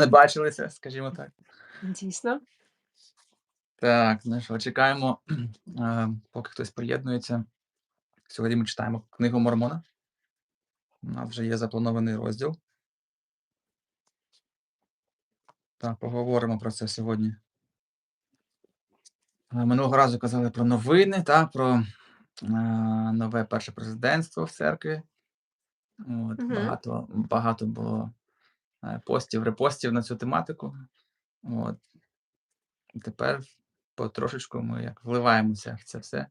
не бачилися, скажімо так. Дійсно. Так, ну що, чекаємо, е, поки хтось приєднується. Сьогодні ми читаємо книгу Мормона. У нас вже є запланований розділ. Так, поговоримо про це сьогодні. Е, Минулого разу казали про новини, та, про е, нове перше президентство в церкві. От, Мгм. багато, багато було постів, репостів на цю тематику. От. Тепер потрошечку ми як вливаємося в це все.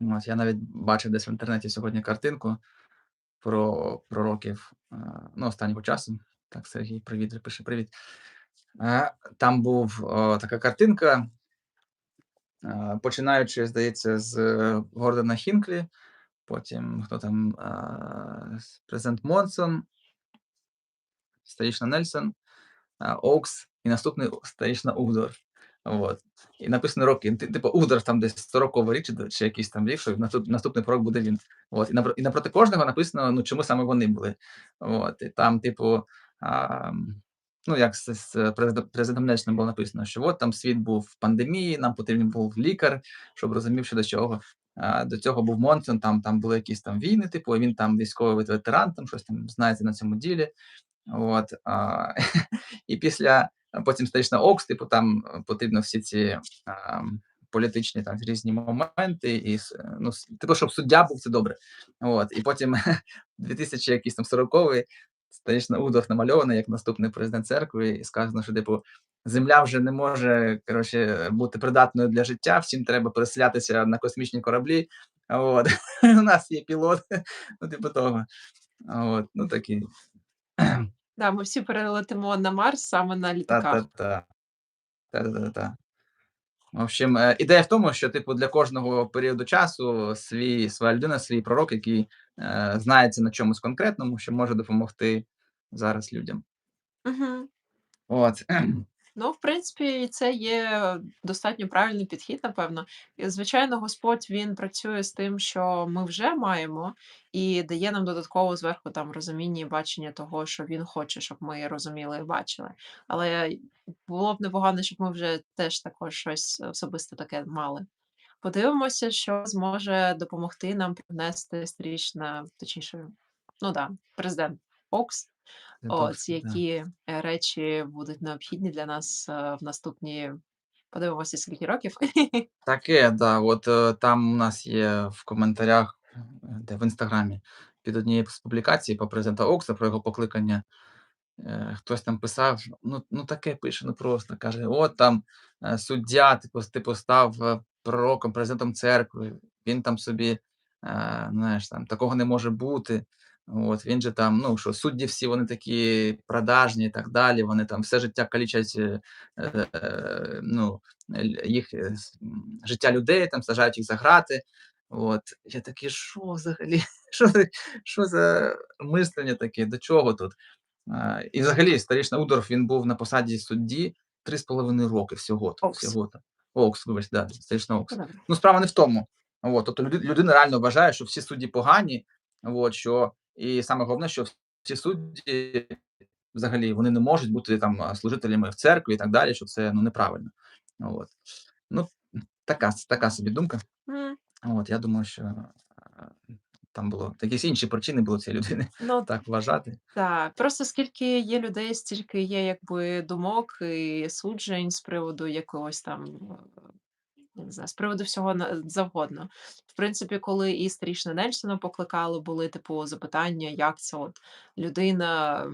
От, я навіть бачив десь в інтернеті сьогодні картинку про пророків е, ну, останнього часу. Так, Сергій, привіт, пише привіт. Е, Там був о, така картинка, е, починаючи, здається, з е, Гордона Хінклі, потім хто там е, президент Монсон, Старішна Нельсон, Оукс і наступний Старішна Угдор. От. І написано роки. Типу, Угдор там десь 100 рік, чи, чи якийсь там рік, що наступ- наступний пророк буде він. От. І, напро- і напроти кожного написано, ну чому саме вони були. От. І там, типу, а, ну як з, з президентом Нельсоном було написано, що от там світ був в пандемії, нам потрібен був лікар, щоб розумів, що до чого. До цього був Монсон, там, там були якісь там війни, типу, а він там військовий ветеран, там щось там знається на цьому ділі. От, а, і після потім стаєш на Окс, типу там е, потрібно всі ці а, політичні там різні моменти, і е, ну, типу, щоб суддя був це добре. От, і потім 2000 якийсь там 40-й стаєш на Удов намальований як наступний президент церкви, і сказано, що типу. Земля вже не може коротше, бути придатною для життя, всім треба переселятися на космічні кораблі. От. У нас є пілот, ну, типу того. От. Ну, такі. Да, ми всі перелетимо на Марс саме на літаках. Та-та-та. Та-та-та. В общем, е, ідея в тому, що, типу, для кожного періоду часу свій, своя людина, свій пророк, який е, знається на чомусь конкретному, що може допомогти зараз людям. Угу. От. Ну, в принципі, це є достатньо правильний підхід, напевно. Звичайно, Господь він працює з тим, що ми вже маємо, і дає нам додатково зверху там розуміння і бачення того, що він хоче, щоб ми розуміли і бачили. Але було б непогано, щоб ми вже теж також щось особисто таке мали. Подивимося, що зможе допомогти нам принести стрічна, точніше, ну да, президент Окс. От, да. які е, речі будуть необхідні для нас е, в наступні, подивимося, скільки років. Таке, да. От е, там у нас є в коментарях, е, де в інстаграмі, під однією з публікацій по президента Окса про його покликання. Е, хтось там писав, ну, ну таке пише, ну просто каже: от там е, суддя, типу, типу став е, пророком, президентом церкви, він там собі, е, знаєш, там такого не може бути. От він же там, ну що судді всі вони такі продажні і так далі. Вони там все життя калічать е, е, ну, їх е, життя людей, там сажають їх за грати. От я такий, що взагалі? Що, за- що за мислення таке? До чого тут? А, і взагалі старішина Удорф він був на посаді судді 3,5 роки всього. то Окс. всього то. Окс, вибач, да, старішина Окс. Ну. Ну, справа не в тому. От, тобто людина реально вважає, що всі судді погані. От, що, і саме головне, що всі судді взагалі вони не можуть бути там служителями в церкві і так далі, що це ну, неправильно. От. Ну, така, така собі думка. М, От, я думаю, що там було якісь інші причини були цієї людини Ну, так вважати. так. Просто скільки є людей, стільки є якби думок і суджень з приводу якогось там. Я Не знаю, з приводу всього на- завгодно. В принципі, коли і стрічне Нельсона покликали, були типу запитання, як це от людина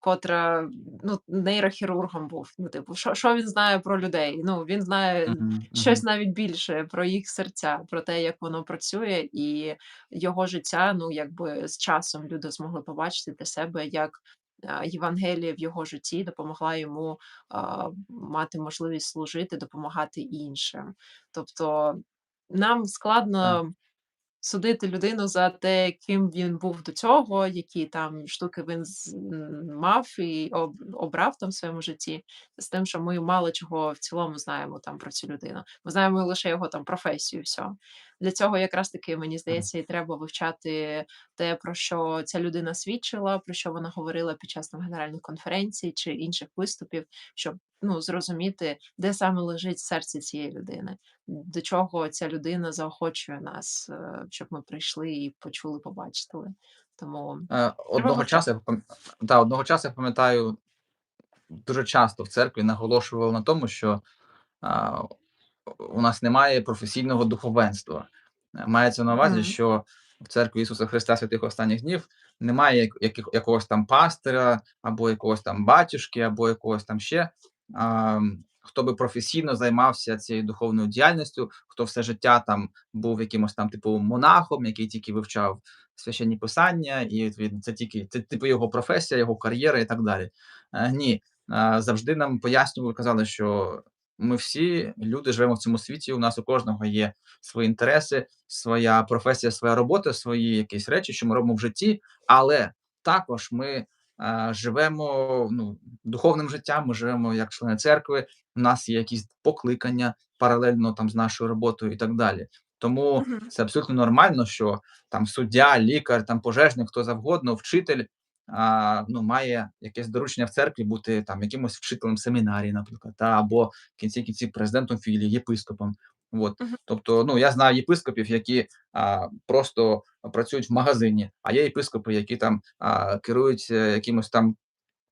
котра ну, нейрохірургом був. Ну, типу, що, що він знає про людей? Ну, він знає Мгм, щось мгм. навіть більше про їх серця, про те, як воно працює, і його життя, ну, якби з часом люди змогли побачити для себе, як Євангелія в його житті допомогла йому мати можливість служити, допомагати іншим. Тобто нам складно судити людину за те, ким він був до цього, які там штуки він мав і об- обрав там в своєму житті, з тим, що ми мало чого в цілому знаємо там про цю людину. Ми знаємо лише його там професію, все. Для цього якраз таки, мені здається, і треба вивчати те, про що ця людина свідчила, про що вона говорила під час там генеральних конференцій чи інших виступів, щоб ну зрозуміти, де саме лежить серце цієї людини, до чого ця людина заохочує нас, е, щоб ми прийшли і почули, побачили. Тому Е, одного часу я пам одного часу я пам'ятаю, дуже часто в церкві наголошували на тому, що, у нас немає професійного духовенства. Е, мається на увазі, Мгм. що в церкві Ісуса Христа святих останніх днів немає яких якогось там пастиря, або якогось там батюшки, або якогось там ще, ам, хто би професійно займався цією духовною діяльністю, хто все життя там був якимось там типу монахом, який тільки вивчав священні писання, і відповідно це тільки це типу його професія, його кар'єра і так далі. Е, ні, е, завжди нам пояснювали, казали, що ми всі люди живемо в цьому світі, у нас у кожного є свої інтереси, своя професія, своя робота, свої якісь речі, що ми робимо в житті, але також ми, е, живемо, ну, духовним життям, ми живемо як члени церкви, у нас є якісь покликання паралельно там з нашою роботою і так далі. Тому це абсолютно нормально, що там суддя, лікар, там пожежник, хто завгодно, вчитель, а, ну, має якесь доручення в церкві бути там якимось вчителем семінарії, наприклад, та або в кінці кінців президентом філії, єпископом. От. Мгм. Тобто, ну я знаю єпископів, які а, просто працюють в магазині, а є єпископи, які там а, керують е, якимось там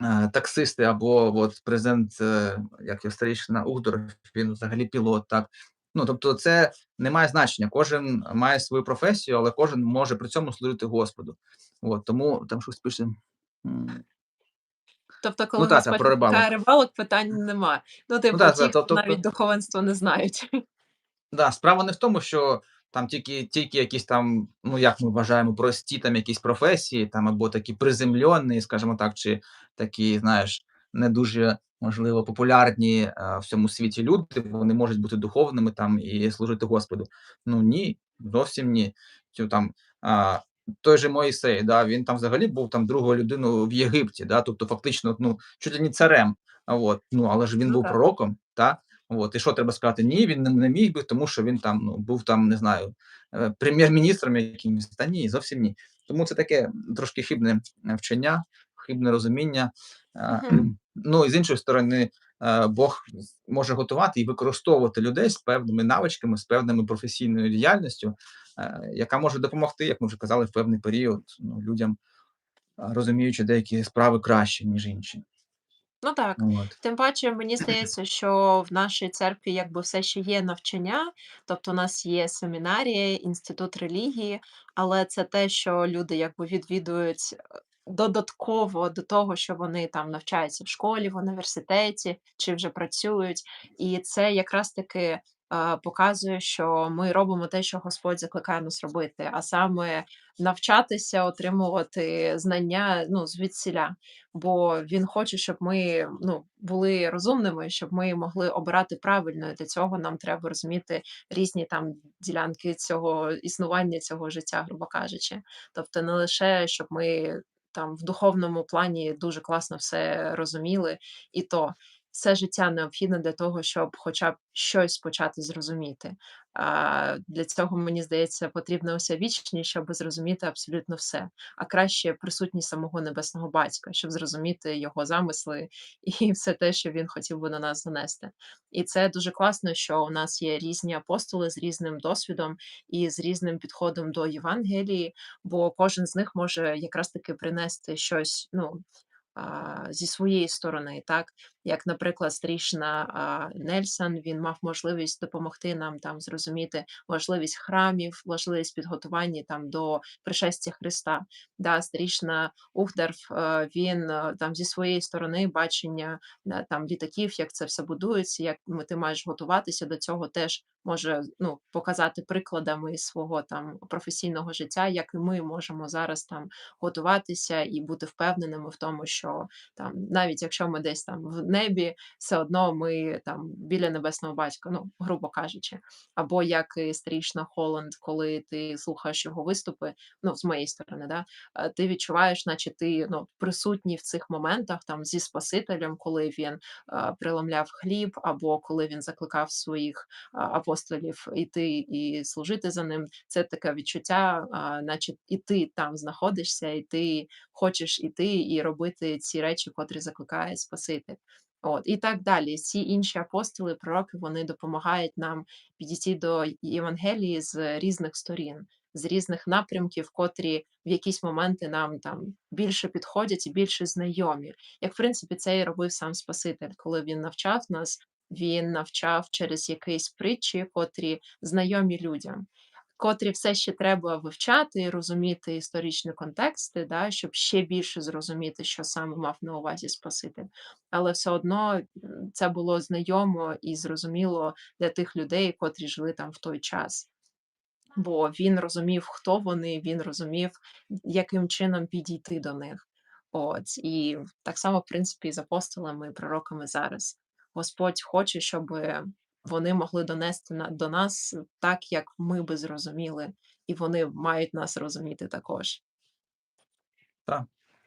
е, таксисти, або от президент, е, як його старішина Угдор, він взагалі пілот. Так ну тобто, це не має значення. Кожен має свою професію, але кожен може при цьому служити Господу. От тому там щось пише. Тобто, Ну коли та, та про рибалок. рибалок, питань нема. Ну, Ну типу, ті, та, то, хто навіть тобто, духовенства не знають. да, справа не в тому, що там тільки, тільки якісь там, ну як ми вважаємо, прості там якісь професії, там або такі приземлені, скажімо так, чи такі, знаєш, не дуже можливо популярні е, в всьому світі люди. Вони можуть бути духовними там і служити Господу. Ну ні, зовсім ні. Там, а, той же Моїсей, да, він там взагалі був там другою людиною в Єгипті, да, тобто фактично, ну, чуть ли не царем. От, ну, але ж він Ну був так. пророком, та, от, і що треба сказати? Ні, він не, не міг би, тому що він там ну, був там, не знаю, е, прем'єр-міністром якимось. Та ні, зовсім ні. Тому це таке трошки хибне е, вчення, хибне розуміння. Е, Мгм. Ну і з іншої сторони, Бог може готувати і використовувати людей з певними навичками, з певною професійною діяльністю, е, яка може допомогти, як ми вже казали, в певний період ну, людям, розуміючи деякі справи краще, ніж інші. Ну так. От. Тим паче, мені здається, що в нашій церкві якби все ще є навчання, тобто у нас є семінарія, інститут релігії, але це те, що люди якби відвідують е, додатково до того, що вони там навчаються в школі, в університеті чи вже працюють. І це якраз таки показує, що ми робимо те, що Господь закликає нас робити, а саме навчатися, отримувати знання ну, звідсіля бо він хоче, щоб ми ну, були розумними, щоб ми могли обирати правильно. І Для цього нам треба розуміти різні там ділянки цього існування цього життя, грубо кажучи. Тобто, не лише щоб ми там в духовному плані дуже класно все розуміли, і то все життя необхідне для того, щоб хоча б щось почати зрозуміти. Для цього, мені здається, потрібна уся вічність, щоб зрозуміти абсолютно все а краще присутність самого небесного батька, щоб зрозуміти його замисли і все те, що він хотів би на нас занести. І це дуже класно, що у нас є різні апостоли з різним досвідом і з різним підходом до Євангелії, бо кожен з них може якраз таки принести щось, ну. Зі своєї сторони, так як, наприклад, старішина а, Нельсон, він мав можливість допомогти нам там зрозуміти важливість храмів, важливість підготування там до пришестя Христа. Да, старішина Ухдерф, е, він е, там зі своєї сторони бачення е, там літаків, як це все будується, як ти маєш готуватися до цього, теж може ну, показати прикладами свого там професійного життя, як і ми можемо зараз там готуватися і бути впевненими в тому, що там навіть якщо ми десь там в небі, все одно ми там біля небесного батька, ну, грубо кажучи. Або як і Стрічна Холланд, коли ти слухаєш його виступи, ну, з моєї сторони, да, е, ти відчуваєш, наче ти ну, присутній в цих моментах там зі Спасителем, коли він е, преломляв хліб, або коли він закликав своїх а, апостолів іти і служити за ним. Це таке відчуття, а, наче і ти там знаходишся, і ти хочеш іти і робити ці речі, котрі закликає Спаситель. От, і так далі. Всі інші апостоли, пророки, вони допомагають нам підійти до Євангелії з різних сторін, з різних напрямків, котрі в якісь моменти нам там більше підходять і більше знайомі. Як в принципі це і робив сам Спаситель, коли він навчав нас, він навчав через якісь притчі, котрі знайомі людям. Котрі все ще треба вивчати і розуміти історичні контексти, да, щоб ще більше зрозуміти, що саме мав на увазі Спаситель. Але все одно це було знайомо і зрозуміло для тих людей, котрі жили там в той час. Бо він розумів, хто вони, він розумів, яким чином підійти до них. От і так само, в принципі, з апостолами і пророками зараз. Господь хоче, щоб вони могли донести на до нас так, як ми би зрозуміли, і вони мають нас розуміти також. Так.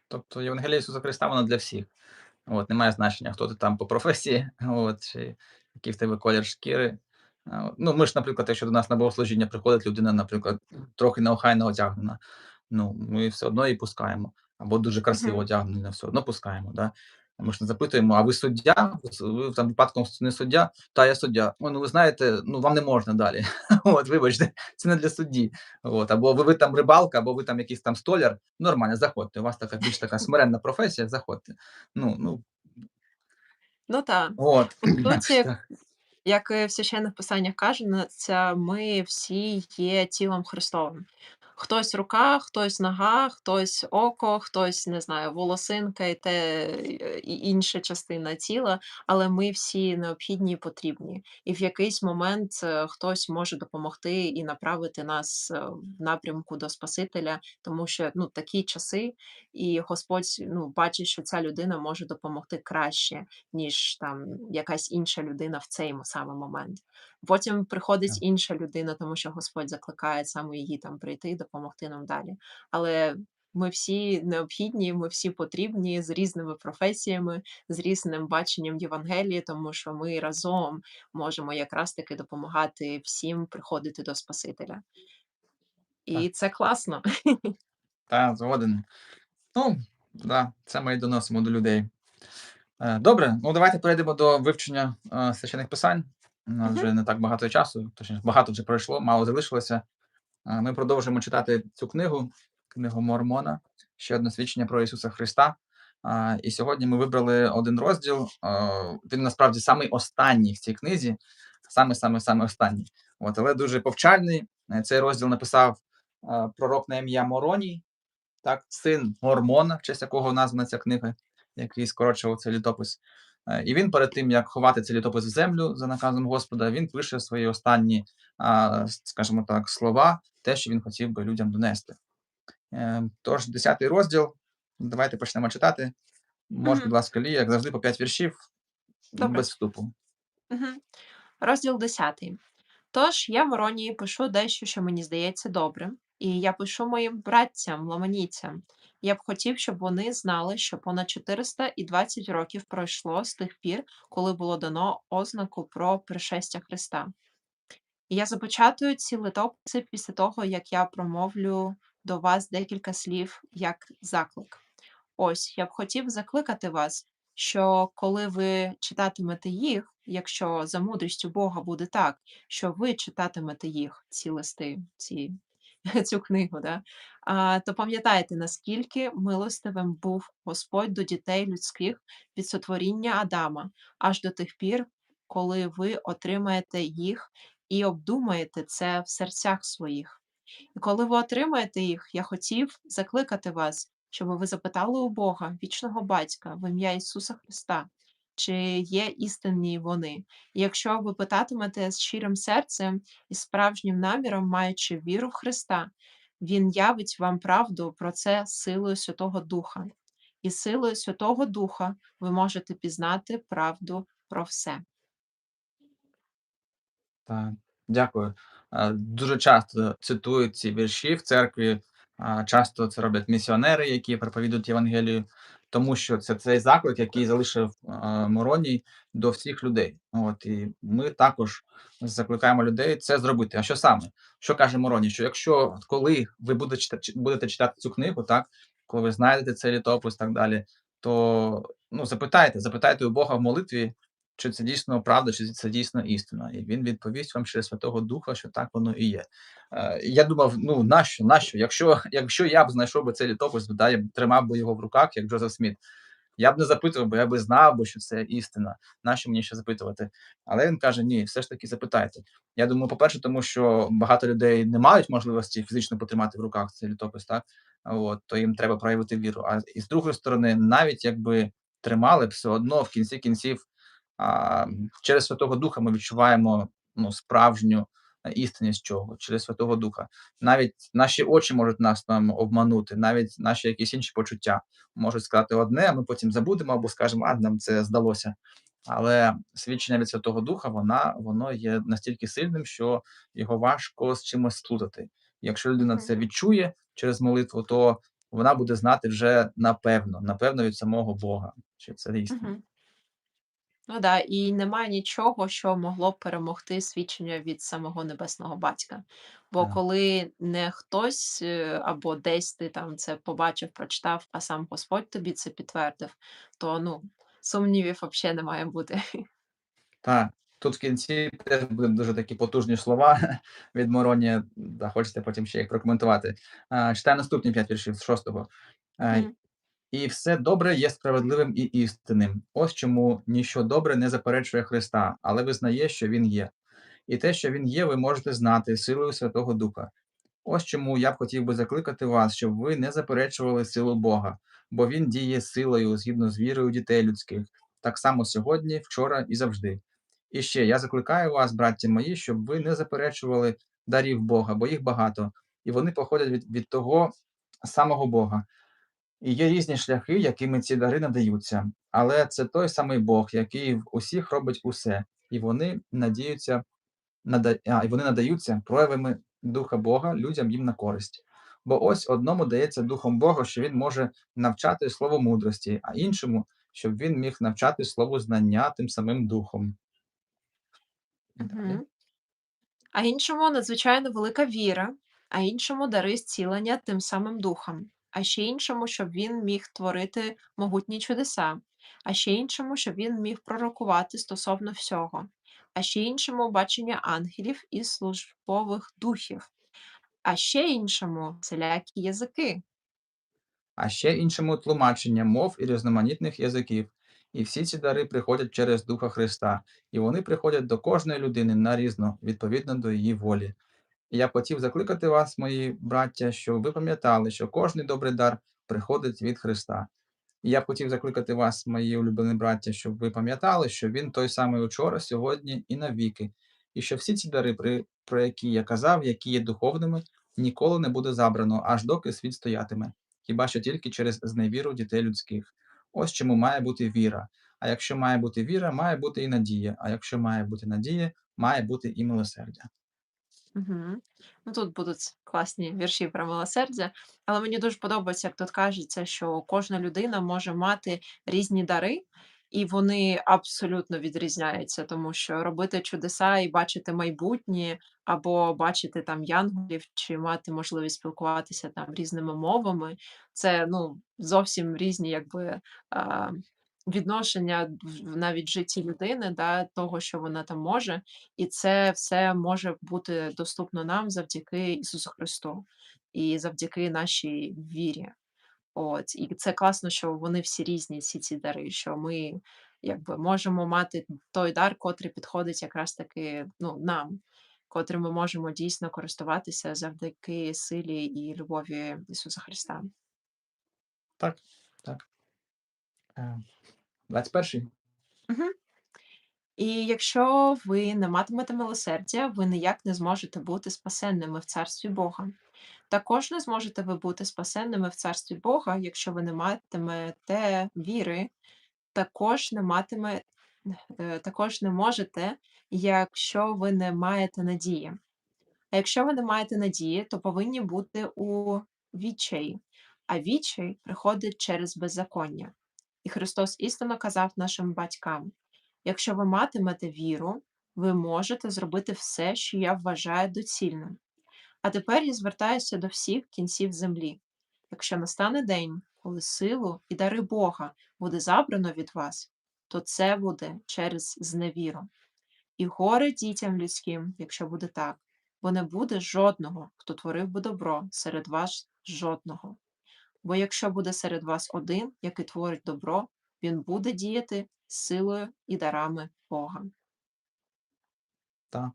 Тобто Євангелія Ісуса Христа, вона для всіх. От, немає значення, хто ти там по професії, от, чи який в тебе колір шкіри. Ну, ми ж, наприклад, якщо до нас на богослужіння приходить людина, наприклад, трохи неохайно одягнена, ну, ми все одно її пускаємо. Або дуже красиво одягнена, все одно пускаємо. Да? Ми ж не запитуємо, а ви суддя? Ви там випадком не суддя? Та я суддя. О, ну ви знаєте, ну вам не можна далі. От, вибачте, це не для судді. От, або ви, ви там рибалка, або ви там якийсь там столяр. Нормально, заходьте. У вас така більш така смиренна професія, заходьте. Ну, ну, Ну так. от. Як в священних писаннях кажеться, ми всі є тілом Христовим. Хтось рука, хтось нога, хтось око, хтось, не знаю, волосинка і те е, і інша частина тіла, але ми всі необхідні і потрібні. І в якийсь момент е, хтось може допомогти і направити нас е, в напрямку до Спасителя, тому що ну, такі часи, і Господь ну, бачить, що ця людина може допомогти краще, ніж там якась інша людина в цей саме момент. Потім приходить Так. інша людина, тому що Господь закликає саме її там прийти і допомогти нам далі. Але ми всі необхідні, ми всі потрібні з різними професіями, з різним баченням Євангелії, тому що ми разом можемо якраз таки допомагати всім приходити до Спасителя. Так. І це класно. Та, згоден. Ну, да, це ми і доносимо до людей. Е, Добре, ну давайте перейдемо до вивчення е, священих писань. У нас Мгм. вже не так багато часу, точніше, багато вже пройшло, мало залишилося. Ми продовжуємо читати цю книгу, книгу Мормона, ще одне свідчення про Ісуса Христа. А, І сьогодні ми вибрали один розділ. Він насправді самий останній в цій книзі, саме саме саме останній. От, але дуже повчальний. Е, Цей розділ написав пророк на ім'я Мороній, так, син Мормона, в честь якого названа ця книга, який скорочував цей літопис. Е, І він перед тим, як ховати цей літопис в землю за наказом Господа, він пише свої останні, скажімо так, слова, те, що він хотів би людям донести. Е, Тож, 10 розділ. Давайте почнемо читати. Може, будь ласка, Лія, як завжди, по 5 віршів Добре. без вступу. Розділ 10. Тож я Моронії пишу дещо, що мені здається добрим, і я пишу моїм братцям, ламанійцям. Я б хотів, щоб вони знали, що понад 420 років пройшло з тих пір, коли було дано ознаку про пришестя Христа. І я започатую ці литописи після того, як я промовлю до вас декілька слів як заклик. Ось я б хотів закликати вас, що коли ви читатимете їх, якщо за мудрістю Бога буде так, що ви читатимете їх, ці листи, ці, цю книгу, да? а, то пам'ятайте, наскільки милостивим був Господь до дітей людських від сотворіння Адама, аж до тих пір, коли ви отримаєте їх і обдумаєте це в серцях своїх. І коли ви отримаєте їх, я хотів закликати вас, щоб ви запитали у Бога, вічного батька, в ім'я Ісуса Христа, чи є істинні вони. Якщо ви питатимете з щирим серцем і справжнім наміром, маючи віру в Христа, Він явить вам правду про це силою Святого Духа. і силою Святого Духа ви можете пізнати правду про все. Так, дякую. Е, дуже часто цитують ці вірші в церкві, часто це роблять місіонери, які проповідують Євангелію, тому що це цей заклик, який залишив, Мороній до всіх людей. От, і ми також закликаємо людей це зробити. А що саме? Що каже Мороній? Що якщо коли ви будете чита чи будете читати цю книгу, так, коли ви знайдете цей літопис, так далі, то, ну, запитайте, запитайте у Бога в молитві, чи це дійсно правда, чи це дійсно істина. І він відповість вам через Святого Духа, що так воно і є. Е, я думав, ну нащо, нащо? Якщо якщо я б знайшов би цей літопис, да, я б тримав би його в руках, як Джозеф Сміт, я б не запитував, бо я би знав, би, що це істина. Нащо мені ще запитувати? Але він каже: ні, все ж таки запитайте. Я думаю, по-перше, тому що багато людей не мають можливості фізично потримати в руках цей літопис, так от то їм треба проявити віру. А і з другої сторони, навіть якби тримали, все одно в кінці кінців. А, через Святого Духа ми відчуваємо ну, справжню е, істинність чого через Святого Духа. Навіть наші очі можуть нас там обманути, навіть наші якісь інші почуття можуть сказати одне, а ми потім забудемо або скажемо, а нам це здалося. Але свідчення від Святого Духа, вона воно є настільки сильним, що його важко з чимось сплутати. Якщо людина це відчує через молитву, то вона буде знати вже напевно, напевно від самого Бога, що це істина. Ну да, і немає нічого, що могло б перемогти свідчення від самого Небесного Батька. Бо Так. коли не хтось е, або десь ти там це побачив, прочитав, а сам Господь тобі це підтвердив, то ну сумнівів взагалі не має бути. Так, тут в кінці теж будуть дуже такі потужні слова від Моронія, да, хочете потім ще їх прокоментувати. А, читаю наступні 5 віршів з 6. Е, Мгм. "І все добре є справедливим і істинним. Ось чому ніщо добре не заперечує Христа, але визнає, що Він є. І те, що Він є, ви можете знати силою Святого Духа. Ось чому я б хотів би закликати вас, щоб ви не заперечували силу Бога, бо Він діє силою згідно з вірою дітей людських, так само сьогодні, вчора і завжди. І ще я закликаю вас, браті мої, щоб ви не заперечували дарів Бога, бо їх багато, і вони походять від, від того самого Бога. І є різні шляхи, якими ці дари надаються, але це той самий Бог, який в усіх робить усе, і вони надіються нада... а, і вони надаються проявами Духа Бога людям їм на користь. Бо ось одному дається Духом Бога, що він може навчати слово мудрості, а іншому, щоб він міг навчати слово знання тим самим духом. Мгм. А іншому надзвичайно велика віра, а іншому дари зцілення тим самим духом, а ще іншому, щоб він міг творити могутні чудеса, а ще іншому, щоб він міг пророкувати стосовно всього, а ще іншому бачення ангелів і службових духів, а ще іншому всілякі язики. а ще іншому тлумачення мов і різноманітних язиків. І всі ці дари приходять через Духа Христа, і вони приходять до кожної людини нарізно, відповідно до її волі. Я б хотів закликати вас, мої браття, щоб ви пам'ятали, що кожний добрий дар приходить від Христа. І я б хотів закликати вас, мої улюблені браття, щоб ви пам'ятали, що він той самий учора, сьогодні і навіки, і що всі ці дари, про які я казав, які є духовними, ніколи не буде забрано, аж доки світ стоятиме, хіба що тільки через зневіру дітей людських. Ось чому має бути віра. А якщо має бути віра, має бути і надія. А якщо має бути надія, має бути і милосердя. Мгм. Ну, тут будуть класні вірші про милосердя, але мені дуже подобається, як тут кажеться, що кожна людина може мати різні дари, і вони абсолютно відрізняються, тому що робити чудеса і бачити майбутнє, або бачити там янголів, чи мати можливість спілкуватися там різними мовами, це ну, зовсім різні якби, а, відношення навіть в житті людини, да, того, що вона там може. І це все може бути доступно нам завдяки Ісусу Христу і завдяки нашій вірі. От, і це класно, що вони всі різні, всі ці дари, що ми якби можемо мати той дар, котрий підходить якраз таки ну, нам, котрим ми можемо дійсно користуватися завдяки силі і любові Ісуса Христа. Так, так. Е, 21. Мгм. І якщо ви не матимете милосердя, ви ніяк не зможете бути спасенними в царстві Бога. Також не зможете ви бути спасенними в царстві Бога, якщо ви не матимете віри, також не матиме, е, також не можете, якщо ви не маєте надії. А якщо ви не маєте надії, то повинні бути у відчаї, а відчай приходить через беззаконня. І Христос істинно казав нашим батькам: якщо ви матимете віру, ви можете зробити все, що я вважаю доцільним. А тепер я звертаюся до всіх кінців землі. Якщо настане день, коли силу і дари Бога буде забрано від вас, то це буде через зневіру. І горе дітям людським, якщо буде так, бо не буде жодного, хто творив би добро серед вас жодного. Бо якщо буде серед вас один, який творить добро, він буде діяти силою і дарами Бога. Так.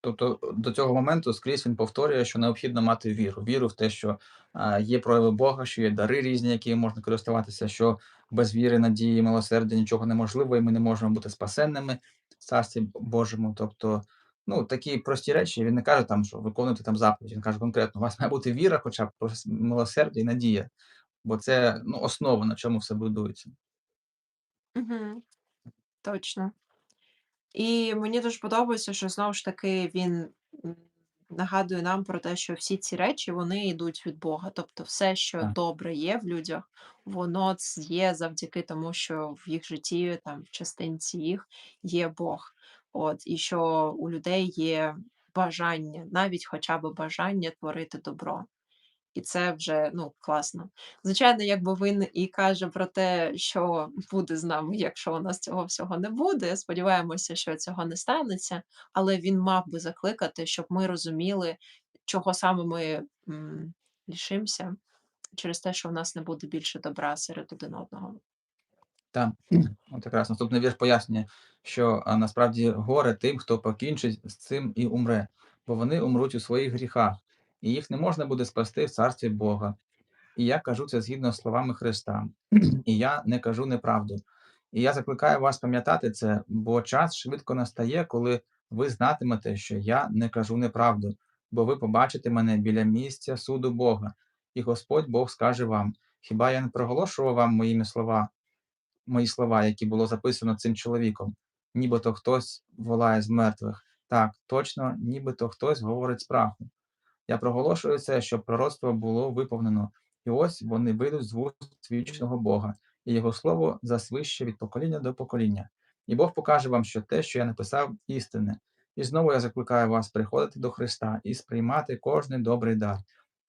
Тобто до цього моменту скрізь він повторює, що необхідно мати віру. Віру в те, що а, є прояви Бога, що є дари різні, які можна користуватися, що без віри, надії, милосердя нічого неможливо, і ми не можемо бути спасенними в царстві Божому. Тобто, ну такі прості речі. Він не каже там, що виконуйте там заповідь. Він каже конкретно, у вас має бути віра, хоча б милосердя і надія, бо це ну, основа, на чому все будується. Угу, точно. І мені дуже подобається, що знову ж таки він нагадує нам про те, що всі ці речі вони йдуть від Бога. Тобто, все, що Так. добре є в людях, воно є завдяки тому, що в їх житті, там, в частинці їх є Бог. От, і що у людей є бажання, навіть хоча б бажання творити добро. І це вже ну класно. Звичайно, якби він і каже про те, що буде з нами, якщо у нас цього всього не буде. Сподіваємося, що цього не станеться, але він мав би закликати, щоб ми розуміли, чого саме ми м, лишимося через те, що в нас не буде більше добра серед один одного. Так, от якраз наступний вірш пояснює, що а, насправді горе тим, хто покінчить з цим і умре, бо вони умруть у своїх гріхах, і їх не можна буде спасти в царстві Бога. І я кажу це згідно з словами Христа, і я не кажу неправду. І я закликаю вас пам'ятати це, бо час швидко настає, коли ви знатимете, що я не кажу неправду, бо ви побачите мене біля місця суду Бога, і Господь Бог скаже вам: хіба я не проголошував вам моїми слова? Мої слова, які було записано цим чоловіком, нібито хтось волає з мертвих. Так, точно, нібито хтось говорить з праху. Я проголошую це, щоб пророцтво було виповнено, і ось вони вийдуть з вуст вічного Бога, і його слово засвище від покоління до покоління. І Бог покаже вам, що те, що я написав, істинне. І знову я закликаю вас приходити до Христа і сприймати кожний добрий дар,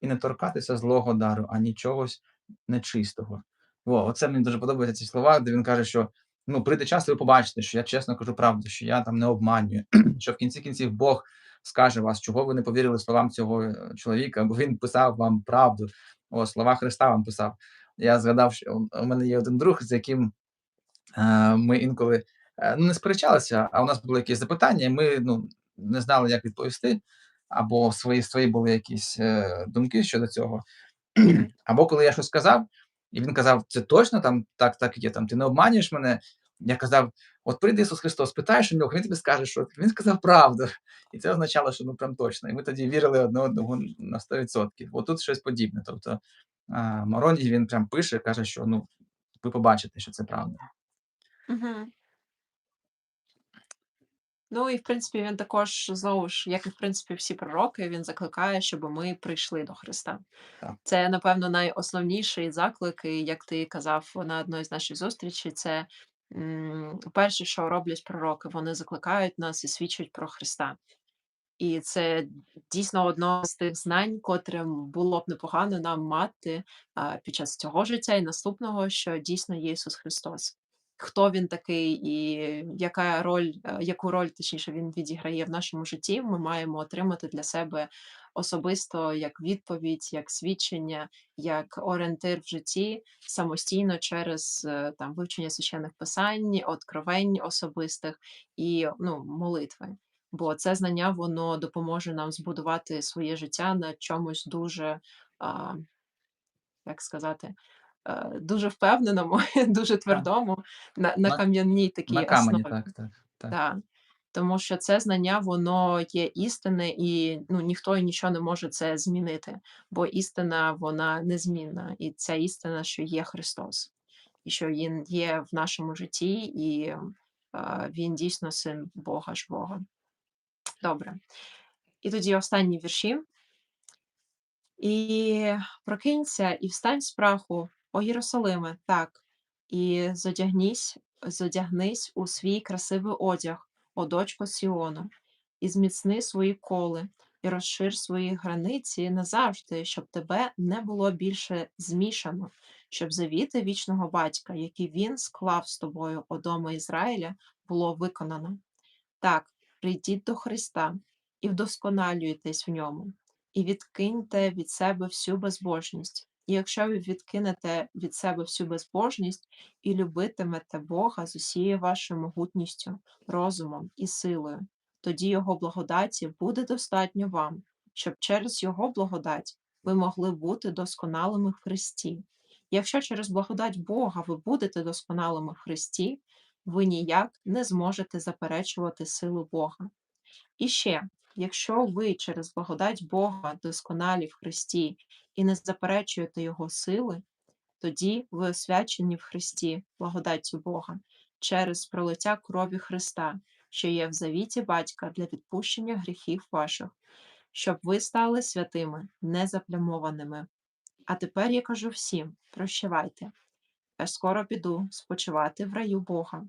і не торкатися злого дару, ані чогось нечистого. Во, оце мені дуже подобаються ці слова, де він каже, що ну прийде час, ви побачите, що я чесно кажу правду, що я там не обманюю, що в кінці кінців Бог скаже вас, чого ви не повірили словам цього е, чоловіка, бо він писав вам правду. О, слова Христа вам писав. Я згадав, що у мене є один друг, з яким е, ми інколи е, ну, не сперечалися, а у нас були якісь запитання, і ми ну, не знали, як відповісти, або свої свої були якісь е, думки щодо цього. Або коли я щось сказав, і він казав: "Це точно там так так є, там ти не обманюєш мене?" Я казав: "От прийде Ісус Христос, питаєш у нього, він тобі скаже, що він сказав правду". І це означало, що ну прям точно. І ми тоді вірили одне одного на 100%. От тут щось подібне. Тобто, Мароній він прям пише, каже, що ну ви побачите, що це правда. Угу. Ну і в принципі він також знову ж, як і в принципі всі пророки, він закликає, щоб ми прийшли до Христа. Так. Це, напевно, найосновніший заклик, і як ти казав на одній з наших зустрічей, це м, перше, що роблять пророки, вони закликають нас і свідчать про Христа. І це дійсно одно з тих знань, котрим було б непогано нам мати а, під час цього життя і наступного, що дійсно є Ісус Христос. Хто він такий і яка роль, е, яку роль точніше він відіграє в нашому житті, ми маємо отримати для себе особисто як відповідь, як свідчення, як орієнтир в житті самостійно через е, там вивчення священних писань, откровень особистих і ну, молитви. Бо це знання воно допоможе нам збудувати своє життя на чомусь дуже, а, як сказати, дуже впевненому, дуже твердому, на, на кам'яній на камені, основі. так, так, так. Да. Тому що це знання, воно є істинне, і, ну, ніхто і нічого не може це змінити, бо істина, вона незмінна. І ця істина, що є Христос, і що Він є в нашому житті, і, е, Він дійсно син Бога живого. Добре. І тоді останні вірші. І прокинься, і встань з праху, о Єрусалиме, так, і зодягнись, зодягнись у свій красивий одяг, о дочко Сіону, і зміцни свої коли, і розшир свої границі назавжди, щоб тебе не було більше змішано, щоб завіти вічного батька, який він склав з тобою, о дома Ізраїля, було виконано. Так, прийдіть до Христа і вдосконалюйтесь в ньому, і відкиньте від себе всю безбожність. І якщо ви відкинете від себе всю безбожність і любитимете Бога з усією вашою могутністю, розумом і силою, тоді Його благодаті буде достатньо вам, щоб через Його благодать ви могли бути досконалими в Христі. Якщо через благодать Бога ви будете досконалими в Христі, ви ніяк не зможете заперечувати силу Бога. І ще, якщо ви через благодать Бога досконалі в Христі і не заперечуєте Його сили, тоді ви освячені в Христі, благодаттю Бога, через пролиття крові Христа, що є в завіті батька для відпущення гріхів ваших, щоб ви стали святими, незаплямованими. А тепер я кажу всім: прощавайте. Я скоро піду спочивати в раю Бога,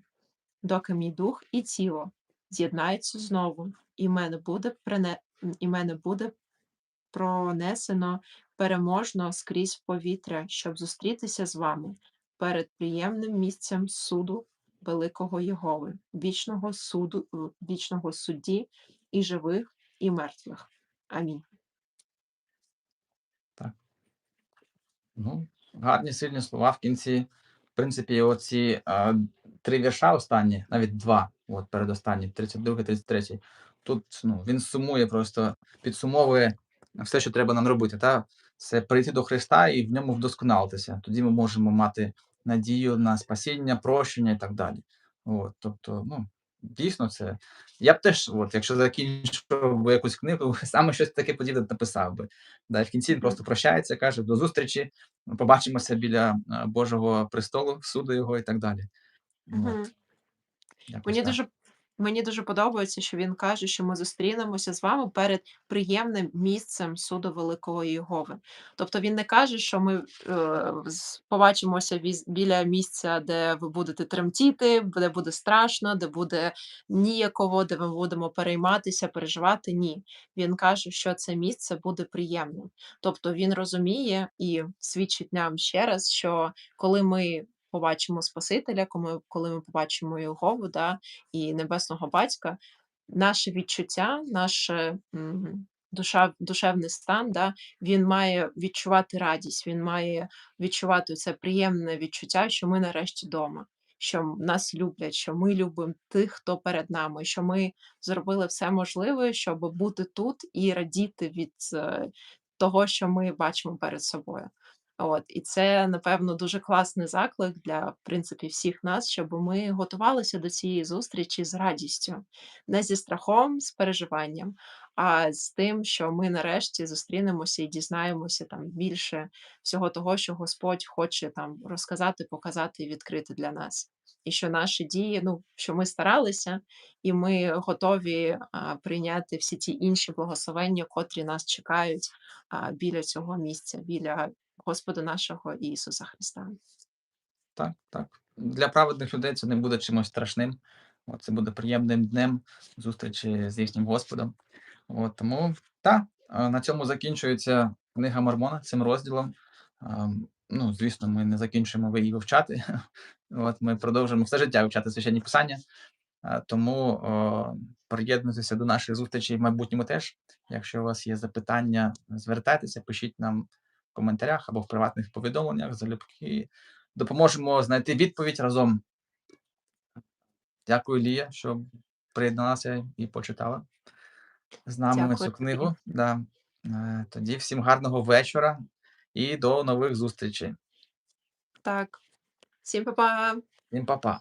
доки мій дух і тіло з'єднаються знову, і мене буде прине... і мене буде пронесено переможно скрізь повітря, щоб зустрітися з вами перед приємним місцем суду великого Єгови, вічного суду, е, вічного судді і живих, і мертвих. Амінь. Так. Ну, гарні сильні слова в кінці. В принципі, оці а, три вірша останні, навіть два, от передостанні, 32, 33. Тут ну, він сумує, просто підсумовує все, що треба нам робити. Та? Це прийти до Христа і в ньому вдосконалитися. Тоді ми можемо мати надію на спасіння, прощення і так далі. От, тобто, ну, дійсно, це. Я б теж, от, якщо закінчив би якусь книгу, саме щось таке подібне написав би. Да, в кінці він просто прощається, каже до зустрічі, побачимося біля е, Божого престолу, суду його і так далі. От, Мені так. дуже мені дуже подобається, що він каже, що ми зустрінемося з вами перед приємним місцем суду великого Єгови. Тобто він не каже, що ми е, побачимося віз- біля місця, де ви будете тремтіти, де буде страшно, де буде ніяково, де ми будемо перейматися, переживати. Ні. Він каже, що це місце буде приємним. Тобто він розуміє і свідчить нам ще раз, що коли ми побачимо Спасителя, коли, ми побачимо Його, да, і Небесного Батька, наше відчуття, наш м, душа, душевний стан, да, він має відчувати радість, він має відчувати це приємне відчуття, що ми нарешті вдома, що нас люблять, що ми любимо тих, хто перед нами, що ми зробили все можливе, щоб бути тут і радіти від е, того, що ми бачимо перед собою. От, і це, напевно, дуже класний заклик для, в принципі, всіх нас, щоб ми готувалися до цієї зустрічі з радістю, не зі страхом, з переживанням, а з тим, що ми нарешті зустрінемося і дізнаємося там більше всього того, що Господь хоче там розказати, показати і відкрити для нас. І що наші дії, ну, що ми старалися, і ми готові а, прийняти всі ті інші благословення, котрі нас чекають а, біля цього місця, біля Господа нашого Ісуса Христа. Так, так. Для праведних людей це не буде чимось страшним. От, це буде приємним днем зустрічі з їхнім Господом. От, тому так, на цьому закінчується книга Мормона цим розділом. Ну, звісно, ми не закінчуємо її вивчати. От, ми продовжуємо все життя вивчати священні писання. Тому о, приєднуйтеся до наших зустрічей в майбутньому теж. Якщо у вас є запитання, звертайтеся, пишіть нам коментарях або в приватних повідомленнях. Залюбки допоможемо знайти відповідь разом. Дякую, Лія, що приєдналася і почитала з нами Дякую цю книгу. Да. Е, Тоді всім гарного вечора і до нових зустрічей. Так. Всім па-па! Всім па-па.